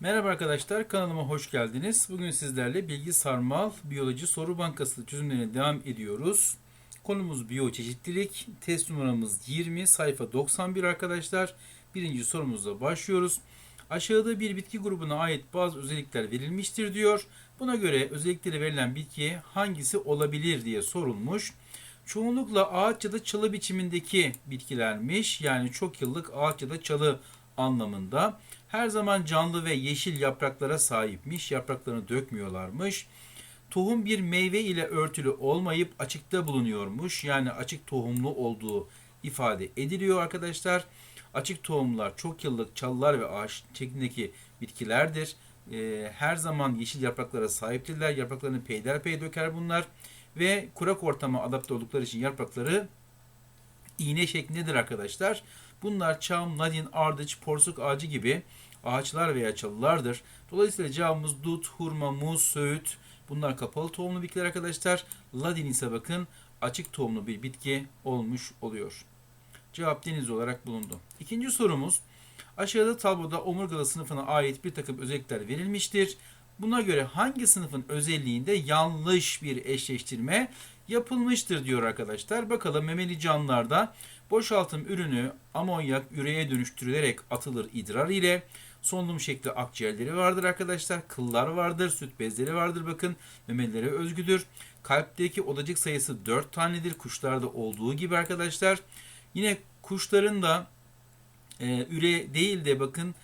Merhaba arkadaşlar, kanalıma hoş geldiniz. Bugün sizlerle Bilgi Sarmal Biyoloji Soru Bankası çözümlerine devam ediyoruz. Konumuz biyoçeşitlilik. Test numaramız 20, sayfa 91 arkadaşlar. Birinci sorumuzla başlıyoruz. Aşağıda bir bitki grubuna ait bazı özellikler verilmiştir diyor. Buna göre özellikleri verilen bitki hangisi olabilir diye sorulmuş. Çoğunlukla ağaç ya da çalı biçimindeki bitkilermiş. Yani çok yıllık ağaç ya da çalı anlamında. Her zaman canlı ve yeşil yapraklara sahipmiş. Yapraklarını dökmüyorlarmış. Tohum bir meyve ile örtülü olmayıp açıkta bulunuyormuş. Yani açık tohumlu olduğu ifade ediliyor arkadaşlar. Açık tohumlar çok yıllık çalılar ve ağaç şeklindeki bitkilerdir. Ee, her zaman yeşil yapraklara sahiptirler. Yapraklarını peyderpey döker bunlar. Ve kurak ortama adapte oldukları için yaprakları iğne şeklindedir arkadaşlar. Bunlar çam, nadin, ardıç, porsuk ağacı gibi ağaçlar veya çalılardır. Dolayısıyla cevabımız dut, hurma, muz, söğüt bunlar kapalı tohumlu bitkiler arkadaşlar. Ladin ise bakın açık tohumlu bir bitki olmuş oluyor. Cevap deniz olarak bulundu. İkinci sorumuz aşağıda tabloda omurgalı sınıfına ait bir takım özellikler verilmiştir. Buna göre hangi sınıfın özelliğinde yanlış bir eşleştirme yapılmıştır diyor arkadaşlar. Bakalım memeli canlılarda boşaltım ürünü amonyak üreye dönüştürülerek atılır idrar ile. Solunum şekli akciğerleri vardır arkadaşlar. Kıllar vardır, süt bezleri vardır bakın. Memelilere özgüdür. Kalpteki odacık sayısı 4 tanedir. Kuşlarda olduğu gibi arkadaşlar. Yine kuşların da e, üre değil de bakın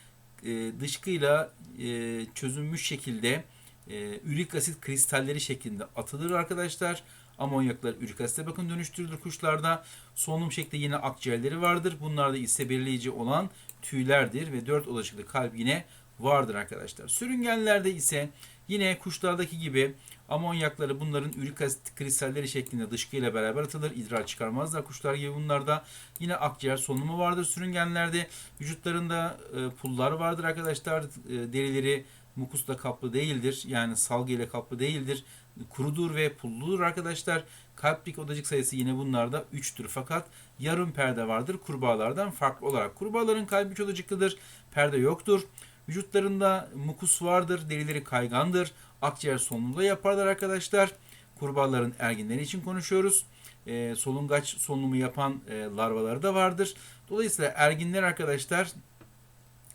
e, dışkıyla e, çözünmüş şekilde e, ürik asit kristalleri şeklinde atılır arkadaşlar. Amonyaklar ürik asite bakın dönüştürülür kuşlarda. Solunum şekli yine akciğerleri vardır. Bunlarda ise belirleyici olan tüylerdir ve dört odacıklı kalp yine vardır arkadaşlar. Sürüngenlerde ise yine kuşlardaki gibi amonyakları bunların ürik asit kristalleri şeklinde dışkıyla beraber atılır. İdrar çıkarmazlar kuşlar gibi bunlarda. Yine akciğer solunumu vardır sürüngenlerde. Vücutlarında e, pullar vardır arkadaşlar. E, derileri mukusla kaplı değildir. Yani salgı ile kaplı değildir. Kurudur ve pulludur arkadaşlar. Kalplik odacık sayısı yine bunlarda 3'tür fakat yarım perde vardır kurbağalardan farklı olarak. Kurbağaların kalbi 3 odacıklıdır. Perde yoktur. Vücutlarında mukus vardır. Derileri kaygandır. Akciğer solunumda yaparlar arkadaşlar. Kurbağaların erginleri için konuşuyoruz. E, solungaç solunumu yapan e, larvaları da vardır. Dolayısıyla erginler arkadaşlar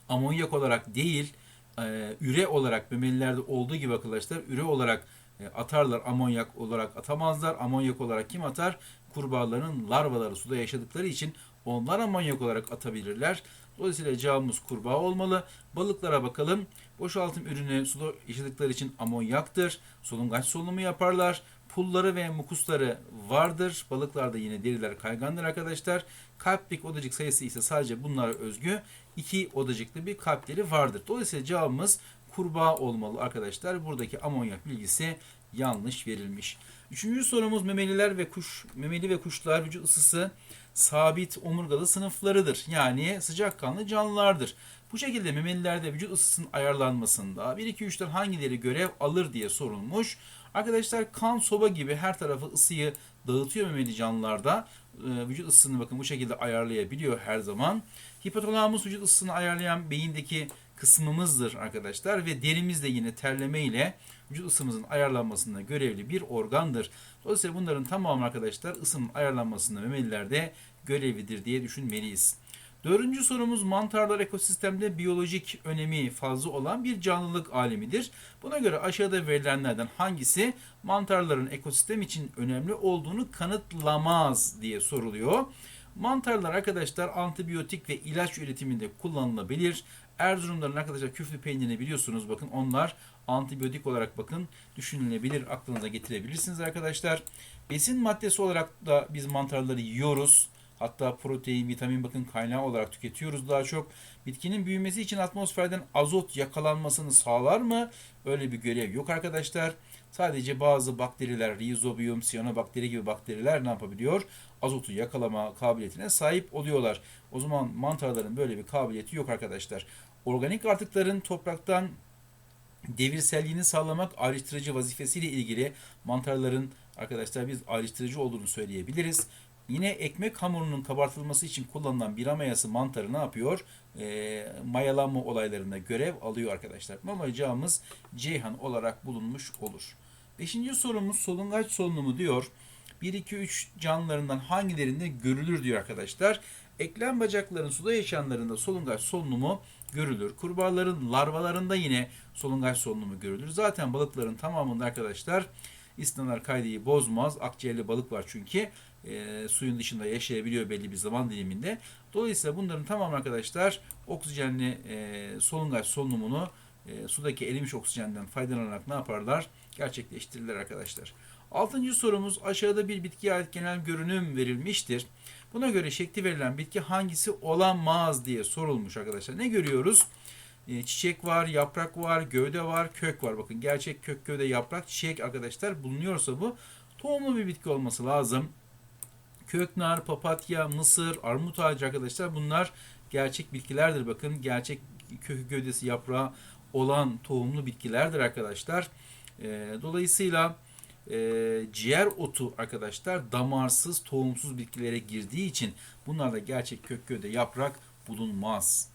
amonyak olarak değil, e, üre olarak memelilerde olduğu gibi arkadaşlar üre olarak e, atarlar amonyak olarak atamazlar. Amonyak olarak kim atar? Kurbağaların larvaları suda yaşadıkları için onlar amonyak olarak atabilirler. Dolayısıyla cevabımız kurbağa olmalı. Balıklara bakalım. Boşaltım ürünü suda yaşadıkları için amonyaktır. Solungaç solunumu yaparlar. Pulları ve mukusları vardır. Balıklarda yine deriler kaygandır arkadaşlar. Kalplik odacık sayısı ise sadece bunlara özgü. iki odacıklı bir kalpleri vardır. Dolayısıyla cevabımız kurbağa olmalı arkadaşlar. Buradaki amonyak bilgisi yanlış verilmiş. Üçüncü sorumuz memeliler ve kuş memeli ve kuşlar vücut ısısı sabit omurgalı sınıflarıdır. Yani sıcakkanlı canlılardır. Bu şekilde memelilerde vücut ısısının ayarlanmasında 1 2 3'ten hangileri görev alır diye sorulmuş. Arkadaşlar kan soba gibi her tarafı ısıyı dağıtıyor memeli canlılarda. Ee, vücut ısısını bakın bu şekilde ayarlayabiliyor her zaman. Hipotalamus vücut ısısını ayarlayan beyindeki kısmımızdır arkadaşlar ve derimiz de yine terleme ile vücut ısımızın ayarlanmasında görevli bir organdır. Dolayısıyla bunların tamamı arkadaşlar ısının ayarlanmasında memelilerde görevlidir diye düşünmeliyiz. Dördüncü sorumuz mantarlar ekosistemde biyolojik önemi fazla olan bir canlılık alemidir. Buna göre aşağıda verilenlerden hangisi mantarların ekosistem için önemli olduğunu kanıtlamaz diye soruluyor. Mantarlar arkadaşlar antibiyotik ve ilaç üretiminde kullanılabilir. Erzurumların arkadaşlar küflü peynirini biliyorsunuz bakın onlar antibiyotik olarak bakın düşünülebilir aklınıza getirebilirsiniz arkadaşlar. Besin maddesi olarak da biz mantarları yiyoruz. Hatta protein, vitamin bakın kaynağı olarak tüketiyoruz daha çok. Bitkinin büyümesi için atmosferden azot yakalanmasını sağlar mı? Öyle bir görev yok arkadaşlar. Sadece bazı bakteriler, Rhizobium, Cyanobacteria gibi bakteriler ne yapabiliyor? Azotu yakalama kabiliyetine sahip oluyorlar. O zaman mantarların böyle bir kabiliyeti yok arkadaşlar. Organik artıkların topraktan devirselliğini sağlamak ayrıştırıcı vazifesiyle ilgili mantarların arkadaşlar biz ayrıştırıcı olduğunu söyleyebiliriz. Yine ekmek hamurunun kabartılması için kullanılan bira mayası mantarı ne yapıyor? E, mayalanma olaylarında görev alıyor arkadaşlar. Cevabımız Ceyhan olarak bulunmuş olur. Beşinci sorumuz solungaç solunumu diyor. 1, 2, 3 canlılarından hangilerinde görülür diyor arkadaşlar. Eklem bacakların suda yaşayanlarında solungaç solunumu görülür. Kurbağaların larvalarında yine solungaç solunumu görülür. Zaten balıkların tamamında arkadaşlar istinadar kaydeyi bozmaz. Akciğerli balık var çünkü. E, suyun dışında yaşayabiliyor belli bir zaman diliminde. Dolayısıyla bunların tamamı arkadaşlar oksijenli e, solungaç solunumunu e, sudaki erimiş oksijenden faydalanarak ne yaparlar? Gerçekleştirirler arkadaşlar. Altıncı sorumuz aşağıda bir bitkiye ait genel görünüm verilmiştir. Buna göre şekli verilen bitki hangisi olamaz diye sorulmuş arkadaşlar. Ne görüyoruz? E, çiçek var, yaprak var, gövde var, kök var. Bakın gerçek kök, gövde, yaprak, çiçek arkadaşlar bulunuyorsa bu tohumlu bir bitki olması lazım. Köknar, papatya, mısır, armut ağacı arkadaşlar bunlar gerçek bitkilerdir. Bakın gerçek kökü, gövdesi, yaprağı olan tohumlu bitkilerdir arkadaşlar. E, dolayısıyla e, ciğer otu arkadaşlar damarsız, tohumsuz bitkilere girdiği için bunlarda gerçek kök, gövde, yaprak bulunmaz.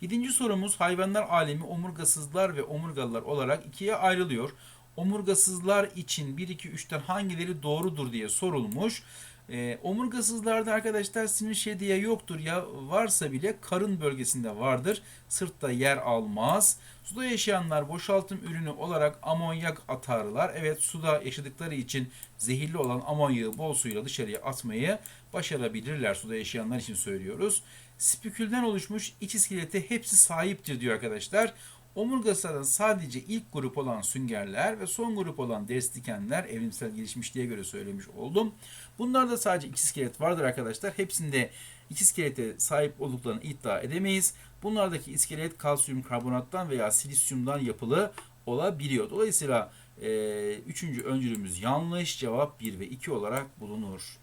Yedinci sorumuz hayvanlar alemi omurgasızlar ve omurgalılar olarak ikiye ayrılıyor. Omurgasızlar için 1, 2, 3'ten hangileri doğrudur diye sorulmuş. E, omurgasızlarda arkadaşlar sinir şeridiye yoktur ya varsa bile karın bölgesinde vardır. Sırtta yer almaz. Suda yaşayanlar boşaltım ürünü olarak amonyak atarlar. Evet suda yaşadıkları için zehirli olan amonyağı bol suyla dışarıya atmayı başarabilirler. Suda yaşayanlar için söylüyoruz. Spikülden oluşmuş iç iskelete hepsi sahiptir diyor arkadaşlar. Omurgasından sadece ilk grup olan süngerler ve son grup olan ders dikenler evrimsel gelişmişliğe göre söylemiş oldum. Bunlarda sadece iki iskelet vardır arkadaşlar. Hepsinde iki iskelete sahip olduklarını iddia edemeyiz. Bunlardaki iskelet kalsiyum karbonattan veya silisyumdan yapılı olabiliyor. Dolayısıyla e, üçüncü öncülümüz yanlış. Cevap 1 ve 2 olarak bulunur.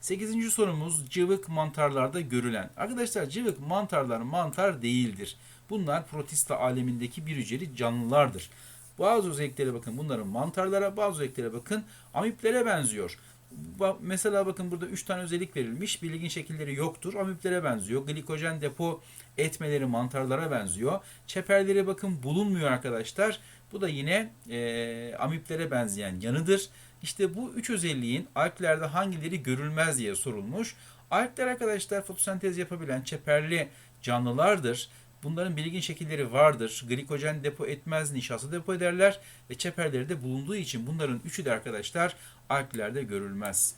Sekizinci sorumuz cıvık mantarlarda görülen. Arkadaşlar cıvık mantarlar mantar değildir. Bunlar protista alemindeki bir hücreli canlılardır. Bazı özelliklere bakın bunların mantarlara, bazı özelliklere bakın amiplere benziyor. Mesela bakın burada 3 tane özellik verilmiş. Belirgin şekilleri yoktur. Amiplere benziyor. Glikojen depo etmeleri mantarlara benziyor. Çeperleri bakın bulunmuyor arkadaşlar. Bu da yine e, amiplere benzeyen yanıdır. İşte bu üç özelliğin alglerde hangileri görülmez diye sorulmuş. Algler arkadaşlar fotosentez yapabilen çeperli canlılardır. Bunların belirgin şekilleri vardır. Glikojen depo etmez, nişasta depo ederler ve çeperleri de bulunduğu için bunların üçü de arkadaşlar alglerde görülmez.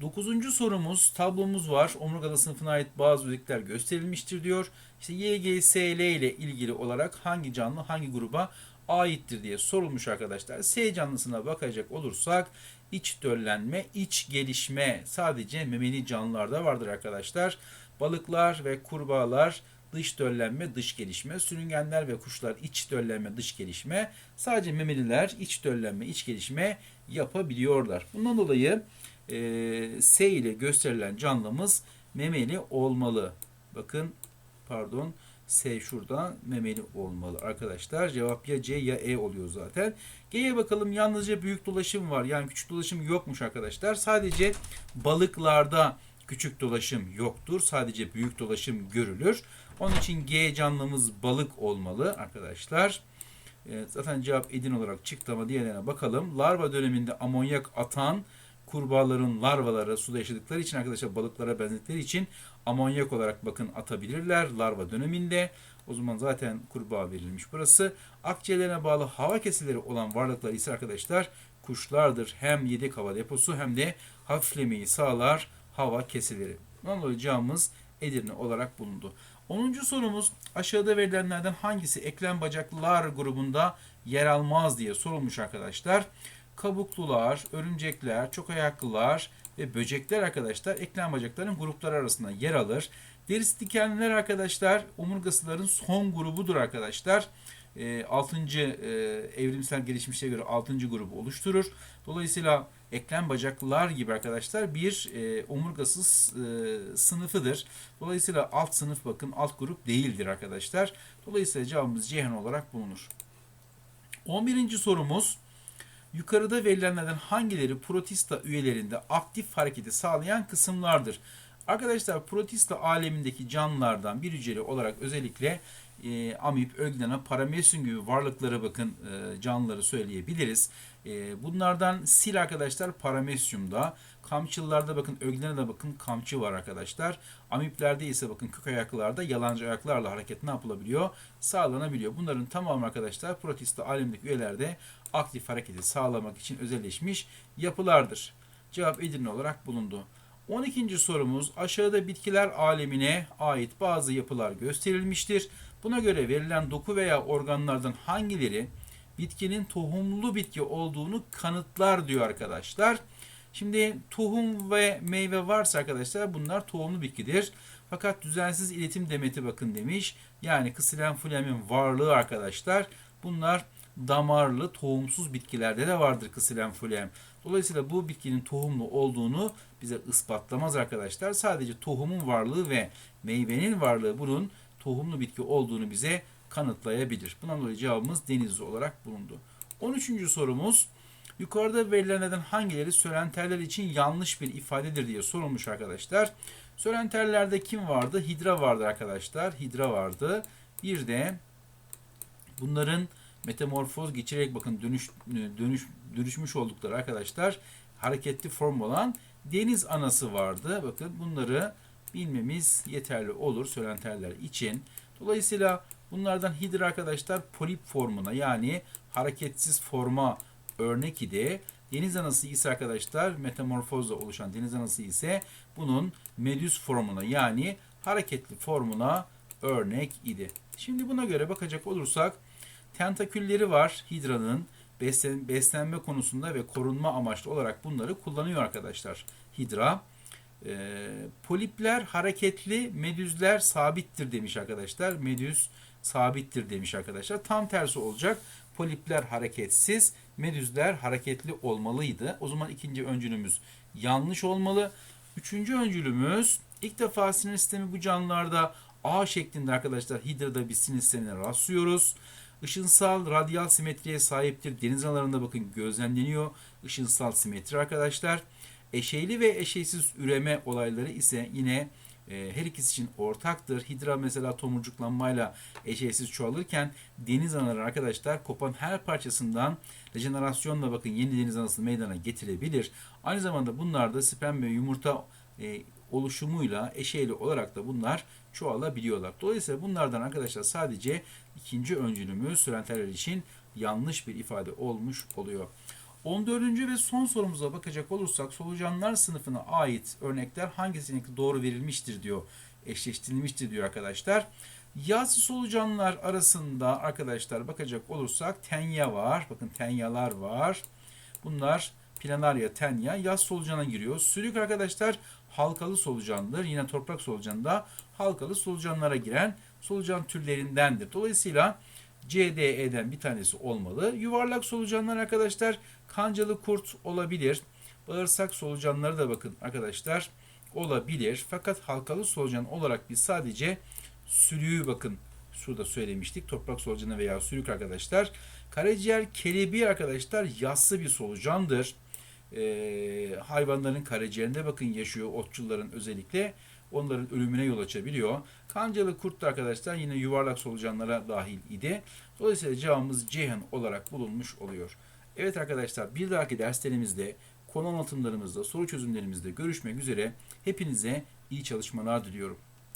Dokuzuncu sorumuz tablomuz var. Omurgalı sınıfına ait bazı özellikler gösterilmiştir diyor. İşte YGSL ile ilgili olarak hangi canlı hangi gruba aittir diye sorulmuş arkadaşlar. S canlısına bakacak olursak iç döllenme, iç gelişme sadece memeli canlılarda vardır arkadaşlar. Balıklar ve kurbağalar dış döllenme, dış gelişme. Sürüngenler ve kuşlar iç döllenme, dış gelişme. Sadece memeliler iç döllenme, iç gelişme yapabiliyorlar. Bundan dolayı e, S ile gösterilen canlımız memeli olmalı. Bakın pardon S şurada memeli olmalı arkadaşlar. Cevap ya C ya E oluyor zaten. G'ye bakalım yalnızca büyük dolaşım var. Yani küçük dolaşım yokmuş arkadaşlar. Sadece balıklarda küçük dolaşım yoktur. Sadece büyük dolaşım görülür. Onun için G canlımız balık olmalı arkadaşlar. Evet, zaten cevap edin olarak çıktı ama diğerlerine bakalım. Larva döneminde amonyak atan kurbağaların larvaları suda yaşadıkları için arkadaşlar balıklara benzedikleri için amonyak olarak bakın atabilirler larva döneminde. O zaman zaten kurbağa verilmiş burası. Akciğerlerine bağlı hava kesileri olan varlıklar ise arkadaşlar kuşlardır. Hem yedek hava deposu hem de hafiflemeyi sağlar hava kesileri. Anlayacağımız Edirne olarak bulundu. 10. sorumuz aşağıda verilenlerden hangisi eklem bacaklılar grubunda yer almaz diye sorulmuş arkadaşlar. Kabuklular, örümcekler, çok ayaklılar ve böcekler arkadaşlar eklem bacakların grupları arasında yer alır. Derisi dikenliler arkadaşlar omurgasıların son grubudur arkadaşlar. 6. E, evrimsel gelişmişe göre 6. grubu oluşturur. Dolayısıyla eklem bacaklılar gibi arkadaşlar bir e, omurgasız e, sınıfıdır. Dolayısıyla alt sınıf bakın alt grup değildir arkadaşlar. Dolayısıyla cevabımız Ceyhan olarak bulunur. 11. sorumuz Yukarıda verilenlerden hangileri protista üyelerinde aktif hareketi sağlayan kısımlardır? Arkadaşlar protista alemindeki canlılardan bir hücreli olarak özellikle e, amip, öglena, paramesyum gibi varlıklara bakın e, canlıları söyleyebiliriz. E, bunlardan sil arkadaşlar paramesyumda, kamçılılarda bakın öglenada bakın kamçı var arkadaşlar. Amiplerde ise bakın kök ayaklarda yalancı ayaklarla hareket ne yapılabiliyor? Sağlanabiliyor. Bunların tamamı arkadaşlar protista alemindeki üyelerde aktif hareketi sağlamak için özelleşmiş yapılardır. Cevap Edirne olarak bulundu. 12. sorumuz aşağıda bitkiler alemine ait bazı yapılar gösterilmiştir. Buna göre verilen doku veya organlardan hangileri bitkinin tohumlu bitki olduğunu kanıtlar diyor arkadaşlar. Şimdi tohum ve meyve varsa arkadaşlar bunlar tohumlu bitkidir. Fakat düzensiz iletim demeti bakın demiş. Yani kısilen flemin varlığı arkadaşlar. Bunlar damarlı tohumsuz bitkilerde de vardır kısilen flem. Dolayısıyla bu bitkinin tohumlu olduğunu bize ispatlamaz arkadaşlar. Sadece tohumun varlığı ve meyvenin varlığı bunun tohumlu bitki olduğunu bize kanıtlayabilir. Bundan dolayı cevabımız denizli olarak bulundu. 13. sorumuz yukarıda verilenlerden hangileri sölenterler için yanlış bir ifadedir diye sorulmuş arkadaşlar. Sölenterlerde kim vardı? Hidra vardı arkadaşlar. Hidra vardı. Bir de bunların metamorfoz geçirerek bakın dönüş, dönüş dönüşmüş oldukları arkadaşlar hareketli form olan deniz anası vardı. Bakın bunları bilmemiz yeterli olur sölenterler için. Dolayısıyla bunlardan hidra arkadaşlar polip formuna yani hareketsiz forma örnek idi. Deniz anası ise arkadaşlar metamorfozla oluşan deniz anası ise bunun medüs formuna yani hareketli formuna örnek idi. Şimdi buna göre bakacak olursak tentakülleri var hidranın beslen, beslenme konusunda ve korunma amaçlı olarak bunları kullanıyor arkadaşlar hidra. E, polipler hareketli, medüzler sabittir demiş arkadaşlar. Medüz sabittir demiş arkadaşlar. Tam tersi olacak. Polipler hareketsiz, medüzler hareketli olmalıydı. O zaman ikinci öncülümüz yanlış olmalı. Üçüncü öncülümüz ilk defa sinir sistemi bu canlılarda A şeklinde arkadaşlar hidrada bir sinir sistemine rastlıyoruz. Işınsal radyal simetriye sahiptir. Deniz analarında bakın gözlemleniyor. Işınsal simetri arkadaşlar. Eşeyli ve eşeysiz üreme olayları ise yine e, her ikisi için ortaktır. Hidra mesela tomurcuklanmayla eşeysiz çoğalırken deniz anaları arkadaşlar kopan her parçasından rejenerasyonla bakın yeni deniz anasını meydana getirebilir. Aynı zamanda bunlar da sperm ve yumurta e, oluşumuyla eşeyli olarak da bunlar çoğalabiliyorlar. Dolayısıyla bunlardan arkadaşlar sadece ikinci öncülümüz sölenterler için yanlış bir ifade olmuş oluyor. 14. ve son sorumuza bakacak olursak solucanlar sınıfına ait örnekler hangisinin doğru verilmiştir diyor. Eşleştirilmiştir diyor arkadaşlar. Yağsız solucanlar arasında arkadaşlar bakacak olursak tenya var. Bakın tenyalar var. Bunlar planaria tenya yaz solucana giriyor. Sülük arkadaşlar halkalı solucandır. Yine toprak solucanında halkalı solucanlara giren solucan türlerindendir. Dolayısıyla CDE'den bir tanesi olmalı. Yuvarlak solucanlar arkadaşlar kancalı kurt olabilir. Bağırsak solucanları da bakın arkadaşlar olabilir. Fakat halkalı solucan olarak biz sadece sülüğü bakın şurada söylemiştik. Toprak solucanı veya sülük arkadaşlar. Karaciğer kelebeği arkadaşlar yassı bir solucandır. Ee, hayvanların karaciğerinde bakın yaşıyor otçulların özellikle. Onların ölümüne yol açabiliyor. Kancalı kurt da arkadaşlar yine yuvarlak solucanlara dahil idi. Dolayısıyla cevabımız Ceyhan olarak bulunmuş oluyor. Evet arkadaşlar bir dahaki derslerimizde konu anlatımlarımızda soru çözümlerimizde görüşmek üzere. Hepinize iyi çalışmalar diliyorum.